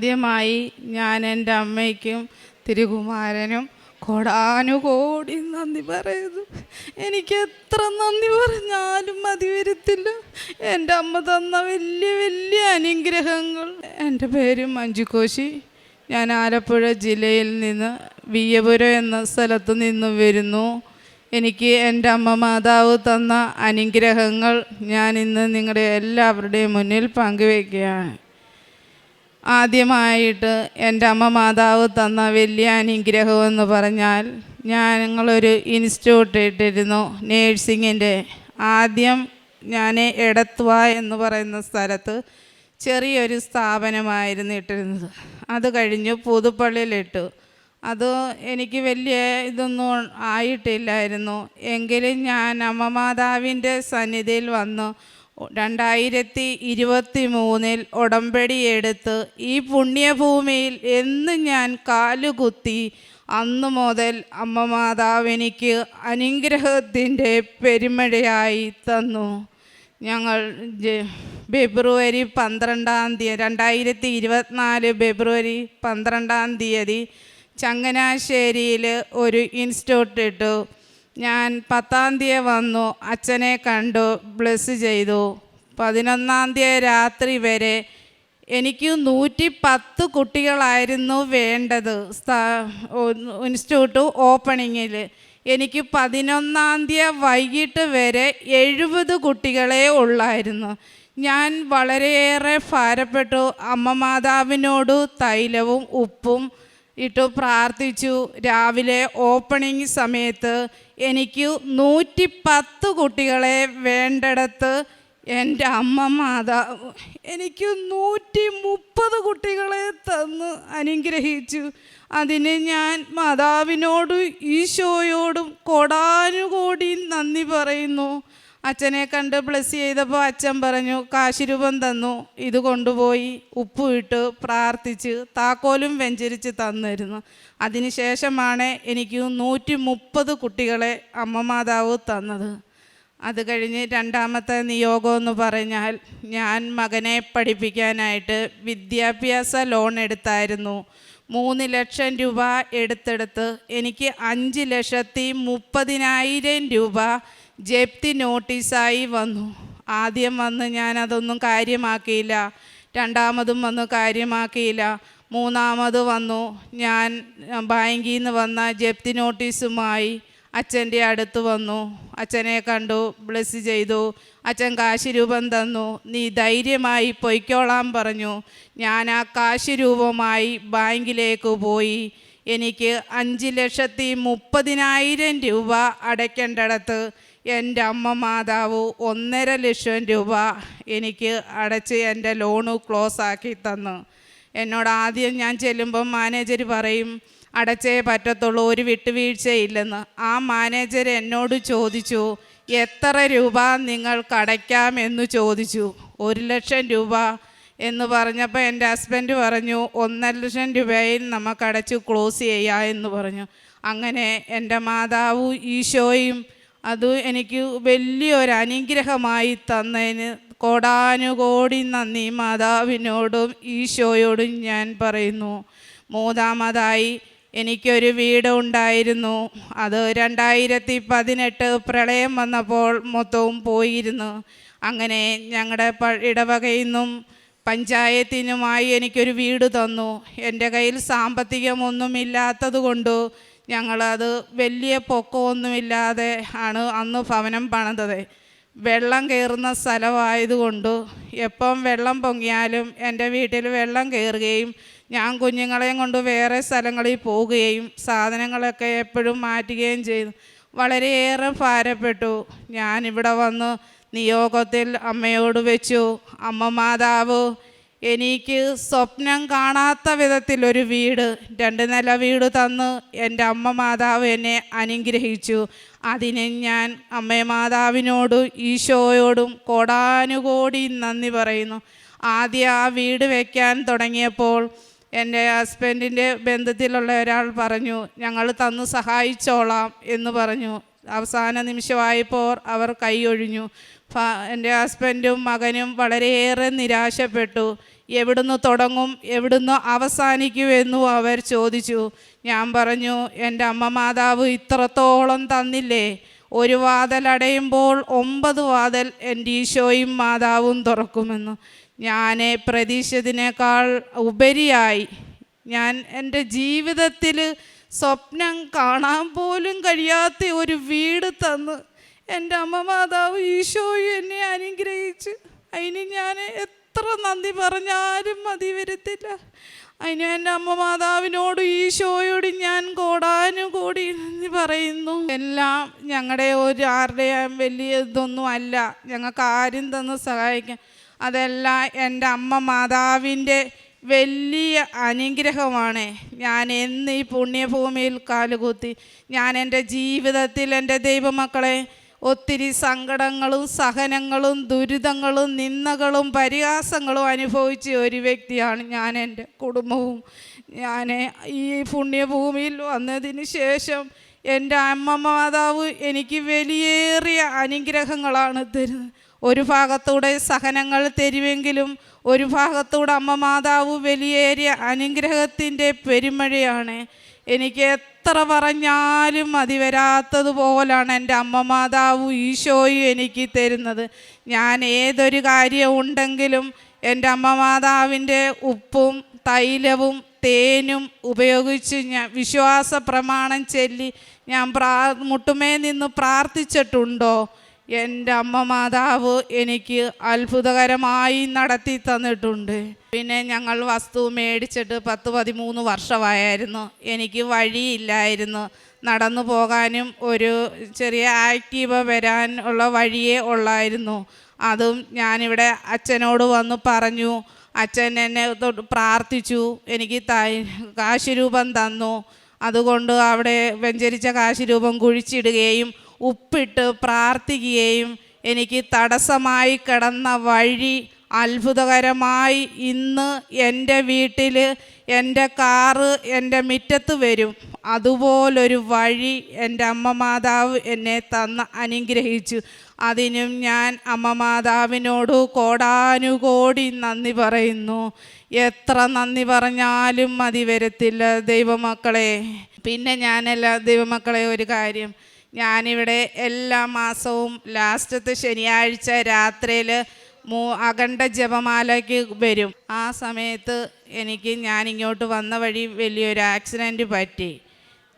ആദ്യമായി ഞാൻ എന്റെ അമ്മയ്ക്കും തിരുകുമാരനും കോടാനുകോടി നന്ദി പറയുന്നു. എനിക്ക് എത്ര നന്ദി പറഞ്ഞാലും മതി വരത്തില്ല. എന്റെ അമ്മ തന്ന വലിയ വലിയ അനുഗ്രഹങ്ങൾ. എന്റെ പേര് മഞ്ജുകോശി. ഞാൻ ആലപ്പുഴ ജില്ലയിൽ നിന്ന് വിയ്യപുരം എന്ന സ്ഥലത്ത് നിന്ന് വരുന്നു. എനിക്ക് എന്റെ അമ്മ മാതാവ് തന്ന അനുഗ്രഹങ്ങൾ ഞാൻ ഇന്ന് നിങ്ങളുടെ എല്ലാവരുടെയും മുന്നിൽ പങ്കുവയ്ക്കുകയാണ്. ആദ്യമായിട്ട് എന്റെ അമ്മ മാതാവ് തന്ന വലിയ അനുഗ്രഹം എന്ന് പറഞ്ഞാൽ ഞാൻ ഞങ്ങളൊരു ഇൻസ്റ്റിറ്റ്യൂട്ട് ഇട്ടിരുന്നു നേഴ്സിങ്ങിന്റെ. ആദ്യം ഞാൻ എടത്വ എന്ന് പറയുന്ന സ്ഥലത്ത് ചെറിയൊരു സ്ഥാപനമായിരുന്നു ഇട്ടിരുന്നത്. അത് കഴിഞ്ഞ് പുതുപ്പള്ളിയിലിട്ടു. അത് എനിക്ക് വലിയ ഇതൊന്നും ആയിട്ടില്ലായിരുന്നു. എങ്കിലും ഞാൻ അമ്മ മാതാവിന്റെ സന്നിധിയിൽ വന്നു. രണ്ടായിരത്തി ഇരുപത്തി മൂന്നിൽ ഉടമ്പടി എടുത്ത് ഈ പുണ്യഭൂമിയിൽ എന്ന് ഞാൻ കാലുകുത്തി അന്നു മുതൽ അമ്മ മാതാവ് എനിക്ക് അനുഗ്രഹത്തിന്റെ പെരുമഴയായി തന്നു. ഞങ്ങൾ ഫെബ്രുവരി പന്ത്രണ്ടാം തീയതി രണ്ടായിരത്തി ഇരുപത്തിനാല് ഫെബ്രുവരി പന്ത്രണ്ടാം തീയതി ചങ്ങനാശ്ശേരിയിൽ ഒരു ഇൻസ്റ്റിറ്റ്യൂട്ട് ഇട്ടു ഞാൻ പത്താം തീയതി വന്നു അച്ഛനെ കണ്ടു ബ്ലസ് ചെയ്തു. പതിനൊന്നാം തീയതി രാത്രി വരെ എനിക്ക് നൂറ്റി പത്ത് കുട്ടികളായിരുന്നു വേണ്ടത്. ഇൻസ്റ്റിറ്റ്യൂട്ട് ഓപ്പണിങ്ങിൽ എനിക്ക് പതിനൊന്നാം തീയതി വൈകിട്ട് വരെ എഴുപത് കുട്ടികളെ ഉള്ളായിരുന്നു. ഞാൻ വളരെയേറെ ഭാരപ്പെട്ടു. അമ്മ മാതാവിനോട് തൈലവും ഉപ്പും ഇട്ടു പ്രാർത്ഥിച്ചു. രാവിലെ ഓപ്പണിംഗ് സമയത്ത് എനിക്ക് നൂറ്റി പത്ത് കുട്ടികളെ വേണ്ടടത്ത് എന്റെ അമ്മ മാതാവ് എനിക്ക് നൂറ്റി മുപ്പത് കുട്ടികളെ തന്ന് അനുഗ്രഹിച്ചു. അതിന് ഞാൻ മാതാവിനോടും ഈശോയോടും കോടാനുകോടി നന്ദി പറയുന്നു. അച്ഛനെ കണ്ട് ബ്ലസ് ചെയ്തപ്പോൾ അച്ഛൻ പറഞ്ഞു കാശിരൂപം തന്നു. ഇത് കൊണ്ടുപോയി ഉപ്പ് ഇട്ട് പ്രാർത്ഥിച്ച് താക്കോലും വെഞ്ചരിച്ച് തന്നിരുന്നു. അതിനുശേഷമാണ് എനിക്ക് നൂറ്റി മുപ്പത് കുട്ടികളെ അമ്മ മാതാവ് തന്നത്. അത് കഴിഞ്ഞ് രണ്ടാമത്തെ നിയോഗം എന്ന് പറഞ്ഞാൽ ഞാൻ മകനെ പഠിപ്പിക്കാനായിട്ട് വിദ്യാഭ്യാസ ലോൺ എടുത്തായിരുന്നു. മൂന്ന് ലക്ഷം രൂപ എടുത്തെടുത്ത് എനിക്ക് അഞ്ച് ലക്ഷത്തി മുപ്പതിനായിരം രൂപ ജപ്തി നോട്ടീസായി വന്നു. ആദ്യം വന്ന് ഞാനതൊന്നും കാര്യമാക്കിയില്ല. രണ്ടാമതും വന്ന് കാര്യമാക്കിയില്ല. മൂന്നാമത് വന്നു. ഞാൻ ബാങ്കിൽ നിന്ന് വന്ന ജപ്തി നോട്ടീസുമായി അച്ഛന്റെ അടുത്ത് വന്നു. അച്ഛനെ കണ്ടു ബ്ലസ് ചെയ്തു. അച്ഛൻ കാശ് രൂപം തന്നു. നീ ധൈര്യമായി പൊയ്ക്കോളാൻ പറഞ്ഞു. ഞാൻ ആ കാശ് രൂപമായി ബാങ്കിലേക്ക് പോയി. എനിക്ക് അഞ്ച് ലക്ഷത്തി മുപ്പതിനായിരം രൂപ അടയ്ക്കേണ്ടിടത്ത് എന്റെ അമ്മ മാതാവ് ഒന്നര ലക്ഷം രൂപ എനിക്ക് അടച്ച് എന്റെ ലോണ് ക്ലോസ് ആക്കി തന്നു. എന്നോട് ആദ്യം ഞാൻ ചെല്ലുമ്പം മാനേജർ പറയും അടച്ചേ പറ്റത്തുള്ളൂ ഒരു വിട്ടുവീഴ്ചയില്ലെന്ന്. ആ മാനേജർ എന്നോട് ചോദിച്ചു എത്ര രൂപ നിങ്ങൾക്ക് അടയ്ക്കാമെന്ന് ചോദിച്ചു. ഒരു ലക്ഷം രൂപ. എന്ന് പറഞ്ഞപ്പോൾ എന്റെ ഹസ്ബൻഡ് പറഞ്ഞു ഒന്നര ലക്ഷം രൂപയിൽ നമുക്ക് അടച്ച് ക്ലോസ് ചെയ്യാം എന്ന് പറഞ്ഞു. അങ്ങനെ എന്റെ മാതാവും ഈശോയും അത് എനിക്ക് വലിയൊരു അനുഗ്രഹമായി തന്നതിന് കോടാനുകോടി നന്ദി മാതാവിനോടും ഈശോയോടും ഞാൻ പറയുന്നു. മൂന്നാമതായി എനിക്കൊരു വീട് ഉണ്ടായിരുന്നു. അത് രണ്ടായിരത്തി പതിനെട്ട് പ്രളയം വന്നപ്പോൾ മൊത്തവും പോയിരുന്നു. അങ്ങനെ ഞങ്ങളുടെ ഇടവകയിൽ നിന്നും പഞ്ചായത്തിനുമായി എനിക്കൊരു വീട് തന്നു. എന്റെ കയ്യിൽ സാമ്പത്തികമൊന്നുമില്ലാത്തത് കൊണ്ട് ഞങ്ങളത് വലിയ പൊക്കമൊന്നുമില്ലാതെ ആണ് അന്ന് ഭവനം പണിതത്. വെള്ളം കയറുന്ന സ്ഥലമായതുകൊണ്ട് എപ്പം വെള്ളം പൊങ്ങിയാലും എന്റെ വീട്ടിൽ വെള്ളം കയറുകയും ഞാൻ കുഞ്ഞുങ്ങളെയും കൊണ്ട് വേറെ സ്ഥലങ്ങളിൽ പോവുകയും സാധനങ്ങളൊക്കെ എപ്പോഴും മാറ്റുകയും ചെയ്തു. വളരെയേറെ ഭാരപ്പെട്ടു. ഞാനിവിടെ വന്ന് നിയോഗത്തിൽ അമ്മയോട് വെച്ചു. അമ്മ മാതാവ് എനിക്ക് സ്വപ്നം കാണാത്ത വിധത്തിലൊരു വീട് രണ്ട് നില വീട് തന്ന് എന്റെ അമ്മ മാതാവ് എന്നെ അനുഗ്രഹിച്ചു. അതിന് ഞാൻ അമ്മ മാതാവിനോടും ഈശോയോടും കോടാനുകോടി നന്ദി പറയുന്നു. ആദ്യം ആ വീട് വയ്ക്കാൻ തുടങ്ങിയപ്പോൾ എന്റെ ഹസ്ബൻഡിന്റെ ബന്ധത്തിലുള്ള ഒരാൾ പറഞ്ഞു ഞങ്ങൾ തന്ന് സഹായിച്ചോളാം എന്ന് പറഞ്ഞു. അവസാന നിമിഷമായപ്പോൾ അവർ കൈയൊഴിഞ്ഞു എന്റെ ഹസ്ബൻഡും മകനും വളരെയേറെ നിരാശപ്പെട്ടു. എവിടുന്ന് തുടങ്ങും എവിടുന്ന് അവസാനിക്കുമെന്നും അവർ ചോദിച്ചു. ഞാൻ പറഞ്ഞു എന്റെ അമ്മ മാതാവ് ഇത്രത്തോളം തന്നില്ലേ? ഒരു വാതൽ അടയുമ്പോൾ ഒമ്പത് വാതൽ എന്റെ ഈശോയും മാതാവും തുറക്കുമെന്ന്. ഞാൻ പ്രതീക്ഷിച്ചതിനേക്കാൾ ഉപരിയായി. ഞാൻ എന്റെ ജീവിതത്തിൽ സ്വപ്നം കാണാൻ പോലും കഴിയാത്ത ഒരു വീട് തന്ന് എന്റെ അമ്മ മാതാവ് ഈശോയും എന്നെ അനുഗ്രഹിച്ച്. അതിന് ഞാൻ എത്ര നന്ദി പറഞ്ഞാലും മതി വരത്തില്ല. അതിന് എന്റെ അമ്മ മാതാവിനോടും ഈശോയോട് ഞാൻ കോടാനും കൂടി നന്ദി പറയുന്നു. എല്ലാം ഞങ്ങളുടെ ഒരു ആരുടെയും വലിയ ഇതൊന്നും അല്ല. ഞങ്ങൾക്ക് ആരും തന്ന് സഹായിക്കാൻ. അതെല്ലാം എന്റെ അമ്മ മാതാവിന്റെ വലിയ അനുഗ്രഹമാണ്. ഞാൻ എന്ന് ഈ പുണ്യഭൂമിയിൽ കാലുകുത്തി. ഞാൻ എന്റെ ജീവിതത്തിൽ എന്റെ ദൈവമക്കളെ ഒത്തിരി സങ്കടങ്ങളും സഹനങ്ങളും ദുരിതങ്ങളും നിന്ദകളും പരിഹാസങ്ങളും അനുഭവിച്ച ഒരു വ്യക്തിയാണ് ഞാൻ എന്റെ കുടുംബവും. ഞാൻ ഈ പുണ്യഭൂമിയിൽ വന്നതിന് ശേഷം എന്റെ അമ്മ മാതാവ് എനിക്ക് വലിയേറിയ അനുഗ്രഹങ്ങളാണ് തരുന്നത്. ഒരു ഭാഗത്തൂടെ സഹനങ്ങൾ തരുമെങ്കിലും ഒരു ഭാഗത്തൂടെ അമ്മ മാതാവ് വലിയേറിയ അനുഗ്രഹത്തിന്റെ പെരുമഴയാണ്. എനിക്ക് എത്ര പറഞ്ഞാലും മതി വരാത്തതുപോലാണ് എന്റെ അമ്മ മാതാവും ഈശോയും എനിക്ക് തരുന്നത്. ഞാൻ ഏതൊരു കാര്യം ഉണ്ടെങ്കിലും എന്റെ അമ്മ മാതാവിന്റെ ഉപ്പും തൈലവും തേനും ഉപയോഗിച്ച് ഞാൻ വിശ്വാസ പ്രമാണം ചൊല്ലി ഞാൻ പ്രാ മുട്ടുമേ നിന്ന് പ്രാർത്ഥിച്ചിട്ടുണ്ടോ? എന്റെ അമ്മ മാതാവ് എനിക്ക് അത്ഭുതകരമായി നടത്തി തന്നിട്ടുണ്ട്. പിന്നെ ഞങ്ങൾ വസ്തു മേടിച്ചിട്ട് പത്ത് പതിമൂന്ന് വർഷമായിരുന്നു. എനിക്ക് വഴിയില്ലായിരുന്നു. നടന്നു പോകാനും ഒരു ചെറിയ ആക്റ്റീവ വരാൻ ഉള്ള വഴിയേ ഉള്ളായിരുന്നു. അതും ഞാനിവിടെ അച്ഛനോട് വന്ന് പറഞ്ഞു. അച്ഛൻ എന്നെ പ്രാർത്ഥിച്ചു. എനിക്ക് കാശ് രൂപം തന്നു. അതുകൊണ്ട് അവിടെ വെഞ്ചരിച്ച കാശ് രൂപം കുഴിച്ചിടുകയും ഉപ്പിട്ട് പ്രാർത്ഥിക്കുകയും എനിക്ക് തടസ്സമായി കിടന്ന വഴി അത്ഭുതകരമായി ഇന്ന് എന്റെ വീട്ടിൽ എന്റെ കാറ് എന്റെ മുറ്റത്ത് വരും. അതുപോലൊരു വഴി എന്റെ അമ്മ മാതാവ് എന്നെ തന്ന് അനുഗ്രഹിച്ചു. അതിനും ഞാൻ അമ്മ മാതാവിനോട് കോടാനുകോടി നന്ദി പറയുന്നു. എത്ര നന്ദി പറഞ്ഞാലും മതി വരത്തില്ല ദൈവമക്കളെ. പിന്നെ ഞാനല്ല ദൈവമക്കളെ ഒരു കാര്യം. ഞാനിവിടെ എല്ലാ മാസവും ലാസ്റ്റത്തെ ശനിയാഴ്ച രാത്രിയിൽ മൂ അഖണ്ഡ ജപമാലയ്ക്ക് വരും. ആ സമയത്ത് എനിക്ക് ഞാൻ ഇങ്ങോട്ട് വന്ന വഴി വലിയൊരു ആക്സിഡന്റ് പറ്റി.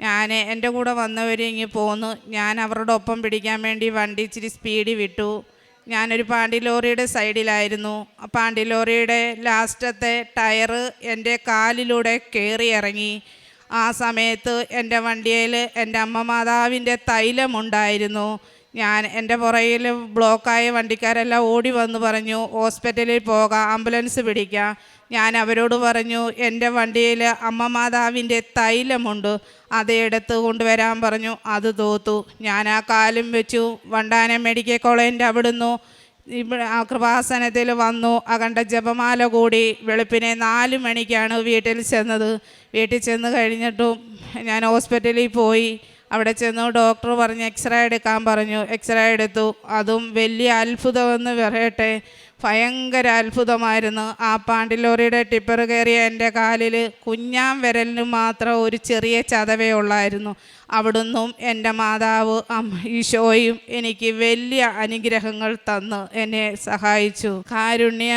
ഞാൻ എന്റെ കൂടെ വന്നവർ ഇങ്ങ് പോന്നു. ഞാൻ അവരുടെ ഒപ്പം പിടിക്കാൻ വേണ്ടി വണ്ടി ഇച്ചിരി സ്പീഡിൽ വിട്ടു. ഞാനൊരു പാണ്ടി ലോറിയുടെ സൈഡിലായിരുന്നു. പാണ്ടി ലോറിയുടെ ലാസ്റ്റത്തെ ടയറ് എന്റെ കാലിലൂടെ കയറി ഇറങ്ങി. ആ സമയത്ത് എന്റെ വണ്ടിയിൽ എന്റെ അമ്മ മാതാവിന്റെ തൈലമുണ്ടായിരുന്നു. ഞാൻ എന്റെ പുറകിൽ ബ്ലോക്കായ വണ്ടിക്കാരെല്ലാം ഓടി വന്ന് പറഞ്ഞു ഹോസ്പിറ്റലിൽ പോകാം ആംബുലൻസ് പിടിക്കാം. ഞാൻ അവരോട് പറഞ്ഞു എന്റെ വണ്ടിയിൽ അമ്മ മാതാവിന്റെ തൈലമുണ്ട് അത് എടുത്ത് കൊണ്ടുവരാൻ പറഞ്ഞു. അത് തോത്തു. ഞാൻ ആ കാലും വെച്ചു വണ്ടാനം മെഡിക്കൽ കോളേജിന്റെ അവിടുന്ന്. ഇവിടെ ആ കൃപാസനത്തിൽ വന്നു അകണ്ട ജപമാല കൂടി വെളുപ്പിനെ നാല് മണിക്കാണ് വീട്ടിൽ ചെന്നത്. വീട്ടിൽ ചെന്ന് കഴിഞ്ഞിട്ടും ഞാൻ ഹോസ്പിറ്റലിൽ പോയി. അവിടെ ചെന്നു ഡോക്ടർ പറഞ്ഞ് എക്സ്റേ എടുക്കാൻ പറഞ്ഞു. എക്സ്റേ എടുത്തു. അതും വലിയ അത്ഭുതമെന്ന് പറയട്ടെ. ഭയങ്കര അത്ഭുതമായിരുന്നു ആ പാണ്ടിലോറിയുടെ ടിപ്പർ കയറിയ എന്റെ കാലിൽ കുഞ്ഞാം വിരലിന് മാത്രം ഒരു ചെറിയ ചതവേ ഉള്ളായിരുന്നു. അവിടുന്നും എന്റെ മാതാവ് ഈശോയും എനിക്ക് വലിയ അനുഗ്രഹങ്ങൾ തന്ന് എന്നെ സഹായിച്ചു. കാരുണ്യ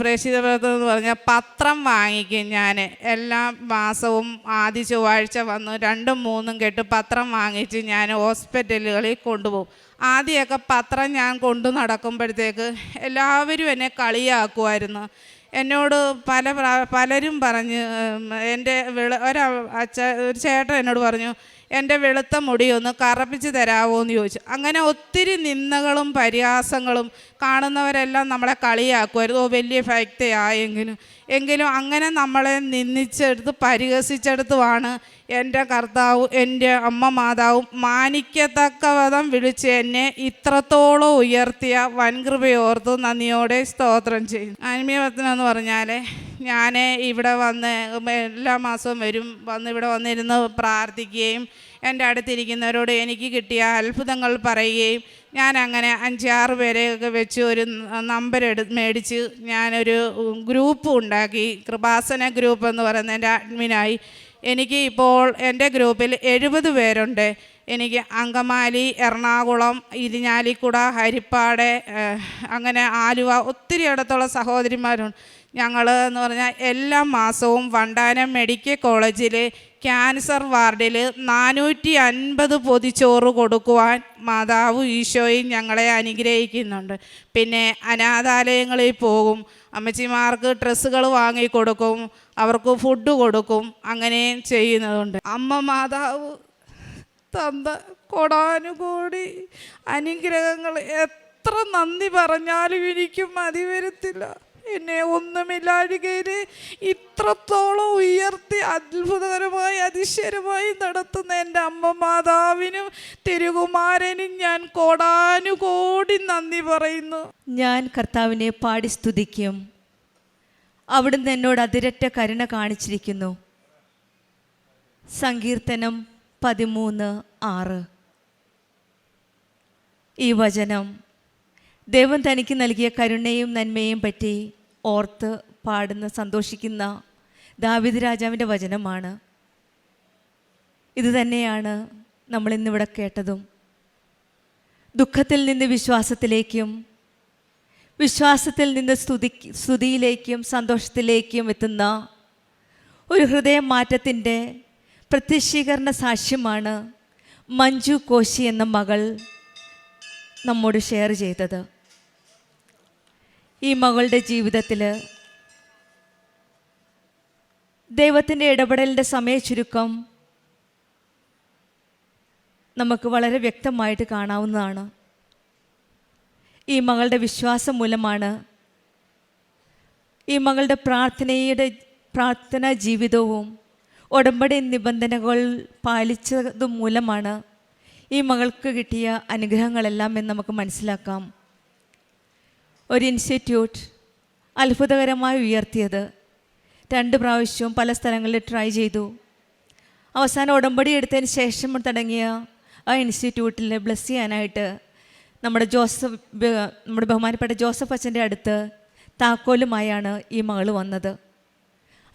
പ്രേക്ഷിത പ്രവർത്തനം എന്ന് പറഞ്ഞാൽ പത്രം വാങ്ങിക്കും ഞാൻ എല്ലാ മാസവും ആദ്യ ചൊവ്വാഴ്ച വന്ന് രണ്ടും മൂന്നും കെട്ട് പത്രം വാങ്ങിച്ച് ഞാൻ ഹോസ്പിറ്റലുകളിൽ കൊണ്ടുപോകും. ആദ്യമൊക്കെ പത്രം ഞാൻ കൊണ്ടു നടക്കുമ്പോഴത്തേക്ക് എല്ലാവരും എന്നെ കളിയാക്കുമായിരുന്നു എന്നോട് പല പലരും പറഞ്ഞ് എന്റെ വിള ഒരു അച്ഛ ഒരു ചേട്ടൻ എന്നോട് പറഞ്ഞു എന്റെ വെളുത്ത മുടി ഒന്ന് കറപ്പിച്ച് തരാമോ എന്ന് ചോദിച്ചു. അങ്ങനെ ഒത്തിരി നിന്ദകളും പരിഹാസങ്ങളും കാണുന്നവരെല്ലാം നമ്മളെ കളിയാക്കുമായിരുന്നു ഓ വലിയ ഭക്തയായെങ്കിലും എങ്കിലും അങ്ങനെ നമ്മളെ നിന്ദിച്ചെടുത്ത് പരിഹസിച്ചെടുത്തുമാണ് എന്റെ കർത്താവ് എന്റെ അമ്മ മാതാവും മാനിക്കത്തക്ക വിധം വിളിച്ച് എന്നെ ഇത്രത്തോളം ഉയർത്തിയ വൻകൃപയോർത്ത് നന്ദിയോടെ സ്തോത്രം ചെയ്യും ആത്മീയവത്തനം എന്ന് പറഞ്ഞാൽ ഞാൻ ഇവിടെ വന്ന് എല്ലാ മാസവും വരും വന്ന് ഇവിടെ വന്നിരുന്ന് പ്രാർത്ഥിക്കുകയും എന്റെ അടുത്തിരിക്കുന്നവരോട് എനിക്ക് കിട്ടിയ അത്ഭുതങ്ങൾ പറയുകയും ഞാൻ അങ്ങനെ അഞ്ചാറ് പേരെയൊക്കെ വെച്ച് ഒരു നമ്പർ എടു മേടിച്ച് ഞാനൊരു ഗ്രൂപ്പ് ഉണ്ടാക്കി. കൃപാസന ഗ്രൂപ്പ് എന്ന് പറയുന്ന എന്റെ അഡ്മിനായി. എനിക്ക് ഇപ്പോൾ എന്റെ ഗ്രൂപ്പിൽ എഴുപത് പേരുണ്ട്. എനിക്ക് അങ്കമാലി എറണാകുളം ഇരിഞ്ഞാലിക്കുട ഹരിപ്പാട് അങ്ങനെ ആലുവ ഒത്തിരി ഇടത്തുള്ള സഹോദരിമാരുണ്ട്. ഞങ്ങൾ എന്ന് പറഞ്ഞാൽ എല്ലാ മാസവും വണ്ടാനം മെഡിക്കൽ കോളേജിൽ ക്യാൻസർ വാർഡിൽ നാനൂറ്റി അൻപത് പൊതിച്ചോറ് കൊടുക്കുവാൻ മാതാവ് ഈശോയും ഞങ്ങളെ അനുഗ്രഹിക്കുന്നുണ്ട്. പിന്നെ അനാഥാലയങ്ങളിൽ പോകും. അമ്മച്ചിമാർക്ക് ഡ്രസ്സുകൾ വാങ്ങിക്കൊടുക്കും. അവർക്ക് ഫുഡ് കൊടുക്കും. അങ്ങനെ ചെയ്യുന്നതുണ്ട്. അമ്മ മാതാവ് തന്ന കൊടാനുകൂടി അനുഗ്രഹങ്ങൾ എത്ര നന്ദി പറഞ്ഞാലും എനിക്ക് മതി വരത്തില്ല എന്നെ ഒന്നുമില്ലാഴികയിൽ ഇത്രത്തോളം ഉയർത്തി അത്ഭുതകരമായി അതിശയമായി നടത്തുന്ന എന്റെ അമ്മ മാതാവിനും തിരുകുമാരനും ഞാൻ കോടാനുകോടി നന്ദി പറയുന്നു. ഞാൻ കർത്താവിനെ പാടി സ്തുതിക്കും. അവിടുന്ന് എന്നോട് അതിരറ്റ കരുണ കാണിച്ചിരിക്കുന്നു. സങ്കീർത്തനം പതിമൂന്ന് ആറ്. ഈ വചനം ദൈവം തനിക്ക് നൽകിയ കരുണയും നന്മയും പറ്റി ഓർത്ത് പാടുന്ന സന്തോഷിക്കുന്ന ദാവിദ് രാജാവിന്റെ വചനമാണ്. ഇത് തന്നെയാണ് നമ്മൾ ഇന്നിവിടെ കേട്ടതും. ദുഃഖത്തിൽ നിന്ന് വിശ്വാസത്തിലേക്കും വിശ്വാസത്തിൽ നിന്ന് സ്തുതി സ്തുതിയിലേക്കും സന്തോഷത്തിലേക്കും എത്തുന്ന ഒരു ഹൃദയമാറ്റത്തിന്റെ പ്രത്യക്ഷീകരണ സാക്ഷ്യമാണ് മഞ്ജു കോശി എന്ന മകൾ നമ്മോട് ഷെയർ ചെയ്തത്. ഈ മകളുടെ ജീവിതത്തിൽ ദൈവത്തിന്റെ ഇടപെടലിന്റെ സമയ ചുരുക്കം നമുക്ക് വളരെ വ്യക്തമായിട്ട് കാണാവുന്നതാണ്. ഈ മകളുടെ വിശ്വാസം മൂലമാണ് ഈ മകളുടെ പ്രാർത്ഥനയുടെ പ്രാർത്ഥനാ ജീവിതവും ഉടമ്പടി നിബന്ധനകൾ പാലിച്ചതും മൂലമാണ് ഈ മകൾക്ക് കിട്ടിയ അനുഗ്രഹങ്ങളെല്ലാം എന്ന് നമുക്ക് മനസ്സിലാക്കാം. ഒരു ഇൻസ്റ്റിറ്റ്യൂട്ട് അത്ഭുതകരമായി ഉയർത്തിയത്. രണ്ട് പ്രാവശ്യവും പല സ്ഥലങ്ങളിൽ ട്രൈ ചെയ്തു. അവസാനം ഉടമ്പടി എടുത്തതിന് ശേഷം തുടങ്ങിയ ആ ഇൻസ്റ്റിറ്റ്യൂട്ടിൽ ബ്ലസ് ചെയ്യാനായിട്ട് നമ്മുടെ ജോസഫ് നമ്മുടെ ബഹുമാനപ്പെട്ട ജോസഫ് അച്ഛന്റെ അടുത്ത് താക്കോലുമായാണ് ഈ മകൾ വന്നത്.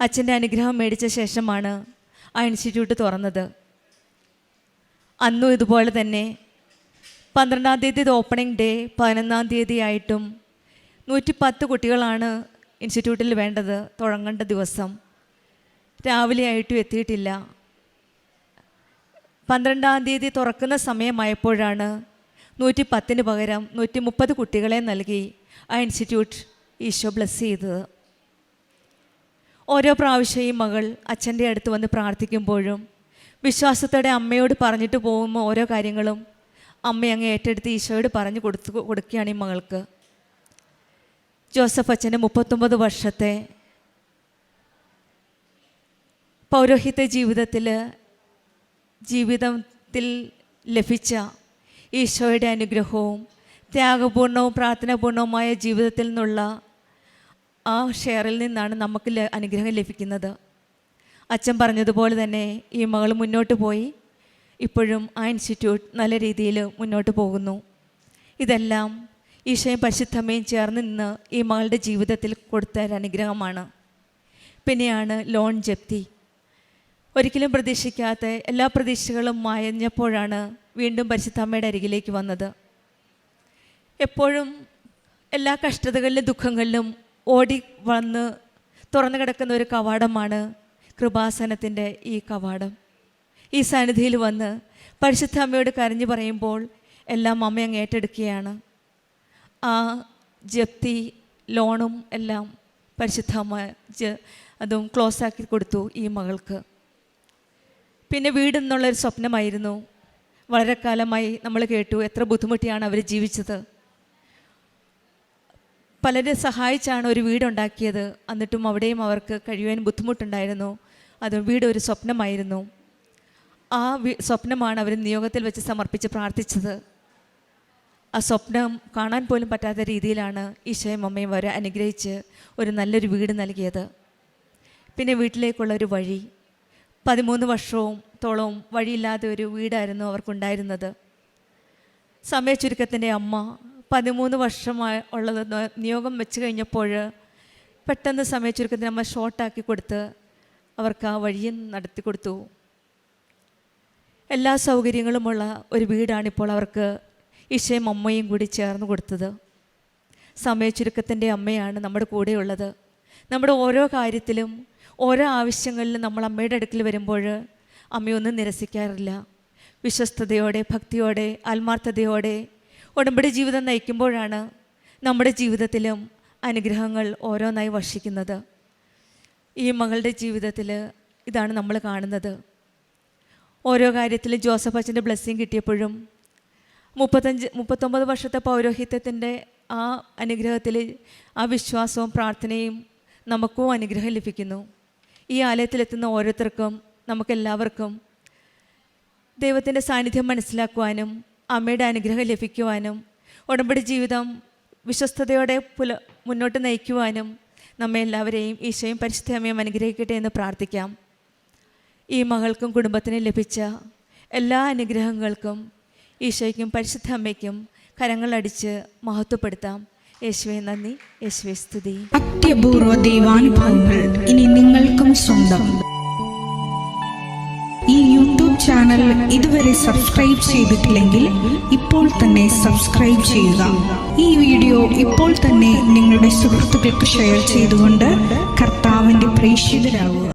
അച്ഛന്റെ അനുഗ്രഹം മേടിച്ച ശേഷമാണ് ആ ഇൻസ്റ്റിറ്റ്യൂട്ട് തുറന്നത്. അന്നും ഇതുപോലെ തന്നെ പന്ത്രണ്ടാം തീയതി ഓപ്പണിംഗ് ഡേ പതിനൊന്നാം തീയതി ആയിട്ടും നൂറ്റി പത്ത് കുട്ടികളാണ് ഇൻസ്റ്റിറ്റ്യൂട്ടിൽ വേണ്ടത് തുടങ്ങേണ്ട ദിവസം. രാവിലെ ആയിട്ടും എത്തിയിട്ടില്ല. പന്ത്രണ്ടാം തീയതി തുറക്കുന്ന സമയമായപ്പോഴാണ് നൂറ്റി പത്തിന് പകരം നൂറ്റി മുപ്പത് കുട്ടികളെ നൽകി ആ ഇൻസ്റ്റിറ്റ്യൂട്ട് ഈശോ ബ്ലസ് ചെയ്തത്. ഓരോ പ്രാവശ്യം മകൾ അച്ഛന്റെ അടുത്ത് വന്ന് പ്രാർത്ഥിക്കുമ്പോഴും വിശ്വാസത്തോടെ അമ്മയോട് പറഞ്ഞിട്ട് പോകുമ്പോൾ ഓരോ കാര്യങ്ങളും അമ്മ അങ്ങ് ഏറ്റെടുത്ത് ഈശോയോട് പറഞ്ഞു കൊടുത്തു കൊടുക്കുകയാണ് ഈ മകൾക്ക്. ജോസഫ് അച്ഛന്റെ മുപ്പത്തൊമ്പത് വർഷത്തെ പൗരോഹിത്യ ജീവിതത്തിൽ ജീവിതത്തിൽ ലഭിച്ച ഈശോയുടെ അനുഗ്രഹവും ത്യാഗപൂർണവും പ്രാർത്ഥനാപൂർണവുമായ ജീവിതത്തിൽ നിന്നുള്ള ആ ഷെയറിൽ നിന്നാണ് നമുക്ക് അനുഗ്രഹം ലഭിക്കുന്നത്. അച്ഛൻ പറഞ്ഞതുപോലെ തന്നെ ഈ മകൾ മുന്നോട്ട് പോയി. ഇപ്പോഴും ആ ഇൻസ്റ്റിറ്റ്യൂട്ട് നല്ല രീതിയിൽ മുന്നോട്ട് പോകുന്നു. ഇതെല്ലാം ഈശോയും പരിശുദ്ധമ്മയും ചേർന്ന് നിന്ന് ഈ മകളുടെ ജീവിതത്തിൽ കൊടുത്ത ഒരു അനുഗ്രഹമാണ്. പിന്നെയാണ് ലോൺ ജപ്തി. ഒരിക്കലും പ്രതീക്ഷിക്കാത്ത എല്ലാ പ്രതീക്ഷകളും മായഞ്ഞപ്പോഴാണ് വീണ്ടും പരിശുദ്ധമ്മയുടെ അരികിലേക്ക് വന്നത്. എപ്പോഴും എല്ലാ കഷ്ടതകളിലും ദുഃഖങ്ങളിലും ഓടി വന്ന് തുറന്നു കിടക്കുന്ന ഒരു കവാടമാണ് കൃപാസനത്തിന്റെ ഈ കവാടം. ഈ സന്നിധിയിൽ വന്ന് പരിശുദ്ധ അമ്മയോട് കരഞ്ഞു പറയുമ്പോൾ എല്ലാം അമ്മയങ്ങ് ഏറ്റെടുക്കുകയാണ്. ആ ജപ്തി ലോണും എല്ലാം പരിശുദ്ധ ജ- അതും ക്ലോസ് ആക്കി കൊടുത്തു ഈ മകൾക്ക്. പിന്നെ വീടെന്നുള്ളൊരു സ്വപ്നമായിരുന്നു. വളരെ കാലമായി നമ്മൾ കേട്ടു എത്ര ബുദ്ധിമുട്ടിയാണ് അവർ ജീവിച്ചത്. പലരെ സഹായിച്ചാണ് ഒരു വീടുണ്ടാക്കിയത്. എന്നിട്ടും അവിടെയും അവർക്ക് കഴിയുവാൻ ബുദ്ധിമുട്ടുണ്ടായിരുന്നു. അത് വീട് ഒരു സ്വപ്നമായിരുന്നു. ആ സ്വപ്നമാണ് അവർ നിയോഗത്തിൽ വെച്ച് സമർപ്പിച്ച് പ്രാർത്ഥിച്ചത്. ആ സ്വപ്നം കാണാൻ പോലും പറ്റാത്ത രീതിയിലാണ് ഈശോയും അമ്മയും അവരെ അനുഗ്രഹിച്ച് ഒരു നല്ലൊരു വീട് നൽകിയത്. പിന്നെ വീട്ടിലേക്കുള്ള ഒരു വഴി. പതിമൂന്ന് വർഷവും തോളവും വഴിയില്ലാതെ ഒരു വീടായിരുന്നു അവർക്കുണ്ടായിരുന്നത്. സമയ ചുരുക്കത്തിന്റെ അമ്മ പതിമൂന്ന് വർഷമായി ഉള്ളത് നിയോഗം വെച്ച് കഴിഞ്ഞപ്പോൾ പെട്ടെന്ന് സമയ ചുരുക്കത്തിന് അമ്മ ഷോർട്ടാക്കി കൊടുത്ത് അവർക്ക് ആ വഴിയും നടത്തി കൊടുത്തു. എല്ലാ സൗകര്യങ്ങളുമുള്ള ഒരു വീടാണിപ്പോൾ അവർക്ക് ഈശയും അമ്മയും കൂടി ചേർന്ന് കൊടുത്തത്. സമയ ചുരുക്കത്തിന്റെ അമ്മയാണ് നമ്മുടെ കൂടെയുള്ളത്. നമ്മുടെ ഓരോ കാര്യത്തിലും ഓരോ ആവശ്യങ്ങളിലും നമ്മൾ അമ്മയുടെ അടുക്കൽ വരുമ്പോൾ അമ്മയൊന്നും നിരസിക്കാറില്ല. വിശ്വസ്തയോടെ ഭക്തിയോടെ ആത്മാർത്ഥതയോടെ ഉടമ്പടി ജീവിതം നയിക്കുമ്പോഴാണ് നമ്മുടെ ജീവിതത്തിലും അനുഗ്രഹങ്ങൾ ഓരോന്നായി വർഷിക്കുന്നത്. ഈ മകളുടെ ജീവിതത്തിൽ ഇതാണ് നമ്മൾ കാണുന്നത്. ഓരോ കാര്യത്തിലും ജോസഫ് അച്ഛന്റെ ബ്ലെസ്സിങ് കിട്ടിയപ്പോഴും മുപ്പത്തഞ്ച് മുപ്പത്തൊമ്പത് വർഷത്തെ പൗരോഹിത്യത്തിന്റെ ആ അനുഗ്രഹത്തിൽ ആ വിശ്വാസവും പ്രാർത്ഥനയും നമുക്കും അനുഗ്രഹം ലഭിക്കുന്നു. ഈ ആലയത്തിലെത്തുന്ന ഓരോരുത്തർക്കും നമുക്കെല്ലാവർക്കും ദൈവത്തിന്റെ സാന്നിധ്യം മനസ്സിലാക്കുവാനും അമ്മയുടെ അനുഗ്രഹം ലഭിക്കുവാനും ഉടമ്പടി ജീവിതം വിശ്വസ്തയോടെ പുല മുന്നോട്ട് നയിക്കുവാനും നമ്മെ എല്ലാവരെയും ഈശോയും പരിശുദ്ധ അമ്മയും അനുഗ്രഹിക്കട്ടെ എന്ന് പ്രാർത്ഥിക്കാം. ഈ മകൾക്കും കുടുംബത്തിനും ലഭിച്ച എല്ലാ അനുഗ്രഹങ്ങൾക്കും ഈശോയ്ക്കും പരിശുദ്ധ അമ്മയ്ക്കും കരങ്ങളടിച്ച് മഹത്വപ്പെടുത്താം. യേശുവെ നന്ദി. യേശുവെ സ്തുതി. അത്യപൂർവ ദൈവാനുഭവങ്ങൾ ഇനി നിങ്ങൾക്കും സ്വന്തം. ഈ യൂട്യൂബ് ചാനൽ ഇതുവരെ സബ്സ്ക്രൈബ് ചെയ്തിട്ടില്ലെങ്കിൽ ഇപ്പോൾ തന്നെ സബ്സ്ക്രൈബ് ചെയ്യുക. ഈ വീഡിയോ ഇപ്പോൾ തന്നെ നിങ്ങളുടെ സുഹൃത്തുക്കൾക്ക് ഷെയർ ചെയ്തുകൊണ്ട് കർത്താവിന്റെ പ്രേക്ഷിതരാകുക